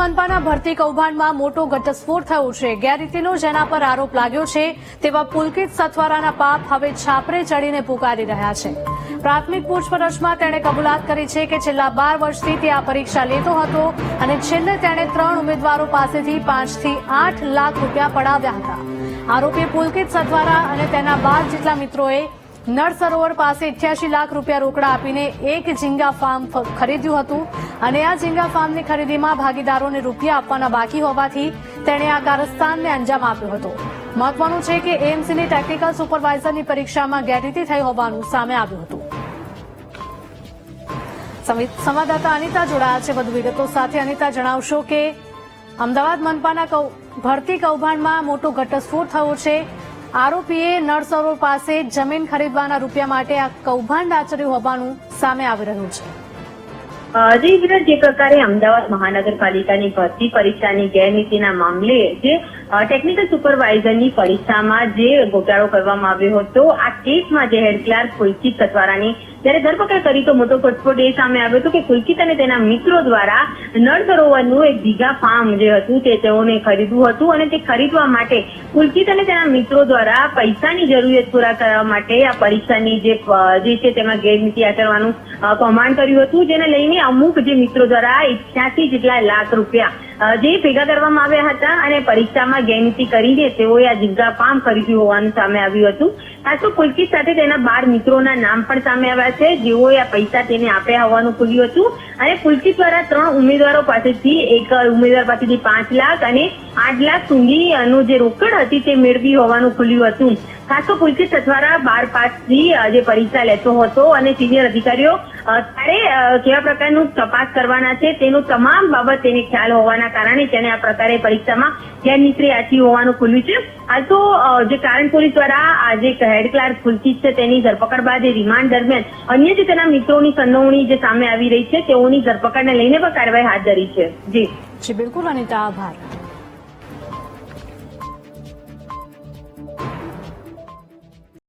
મનપાના ભરતી કૌભાંડમાં મોટો ઘટસ્ફોટ થયો છે. ગેરરીતિનો જેના પર આરોપ લાગ્યો છે, તેવા પુલકિત સથવારાના પાપ હવે છાપરે ચડીને પુકારી રહ્યા છે. પ્રાથમિક પૂછપરછમાં તેણે કબૂલાત કરી છે કે છેલ્લા બાર વર્ષથી તે આ પરીક્ષા લેતો હતો અને છેલ્લે તેણે ત્રણ ઉમેદવારો પાસેથી પાંચથી આઠ લાખ રૂપિયા પડાવ્યા હતા. આરોપી પુલકિત સથવારા અને તેના બાર જેટલા મિત્રોએ નળ સરોવર પાસે અઠ્યાસી લાખ રૂપિયા રોકડા આપીને એક ઝીંગા ફાર્મ ખરીદ્યું હતું અને આ ઝીંગા ફાર્મની ખરીદીમાં ભાગીદારોને રૂપિયા આપવાના બાકી હોવાથી તેણે આ કારસ્તાનને અંજામ આપ્યો હતો. મહત્વનું છે કે એમસીની ટેકનિકલ સુપરવાઇઝરની પરીક્ષામાં ગેરરીતિ થઈ હોવાનું સામે આવ્યું હતું. સંવિ- સંવાદદાતા અનિતા જોડાયા છે વધુ વિગતો સાથે. અનિતા, જણાવશો કે અમદાવાદ મનપાના ભરતી કૌભાંડમાં મોટો ઘટસ્ફોટ થયો છે. આરોપીએ નળ પાસે જમીન ખરીદવાના રૂપિયા માટે આ કૌભાંડ આચર્યું હોવાનું સામે આવી રહ્યું છે. જી વિરાટ, જે પ્રકારે અમદાવાદ મહાનગરપાલિકાની ભરતી પરીક્ષાની ગેરરીતિના મામલે જે ટેકનિકલ સુપરવાઇઝરની પરીક્ષામાં જે ગોટાળો કરવામાં આવ્યો હતો આ કેસમાં જે હેડ ક્લાર્ક પુલકિત સતવારાની જ્યારે ધરપકડ કરી તો મોટો ઘટસ્ફોટ એ સામે આવ્યો હતો કે પુલકિત અને તેના મિત્રો દ્વારા નળ સરોવરનું એક ગીગા ફાર્મ જે હતું તે તેઓને ખરીદવું હતું અને તે ખરીદવા માટે પુલકિત અને તેના મિત્રો દ્વારા પૈસાની જરૂરિયાત પૂરા કરવા માટે આ પરીક્ષાની જે છે તેમાં ગેરરીતિ આચરવાનું કૌભાંડ કર્યું હતું જેને લઈને અમુક જે મિત્રો દ્વારા ઇચ્છાથી જેટલા લાખ રૂપિયા જે ભેગા કરવામાં આવ્યા હતા અને પરીક્ષામાં ગેરરીતિ કરીને તેઓએ આ જિગ્ગા ફાર્મ ખરીદ્યું હોવાનું સામે આવ્યું હતું. ખાસ તો સાથે તેના બાર મિત્રોના નામ પણ સામે આવ્યા છે. જેઓએ આ પૈસા તેને આપ્યા હોવાનું ખુલ્યું હતું. અને પુલકિત દ્વારા ત્રણ ઉમેદવારો પાસેથી એક ઉમેદવાર પાસેથી પાંચ લાખ અને આઠ લાખ સુધીનું જે રોકડ હતી તે મેળવી હોવાનું ખુલ્યું હતું. ખાસ તો પુલકિત બાર પાસથી જે પરીક્ષા લેતો હતો અને સિનિયર અધિકારીઓ ત્યારે કેવા પ્રકારનું તપાસ કરવાના છે તેનું તમામ બાબત તેને ખ્યાલ હોવાના કારણે તેને આ પ્રકારે પરીક્ષામાં ગેરનીતિ આચી હોવાનું ખુલ્યું છે. હાલ તો જે કારણ પોલીસ દ્વારા આ જે હેડ ક્લાર્ક પુલકિત છે તેની ધરપકડ બાદ રિમાન્ડ દરમિયાન અન્ય જે તેના મિત્રોની સંડોવણી જે સામે આવી રહી છે તેઓની ધરપકડને લઈને પણ કાર્યવાહી હાથ ધરી છે. જી, બિલકુલ અનિતા, આભાર.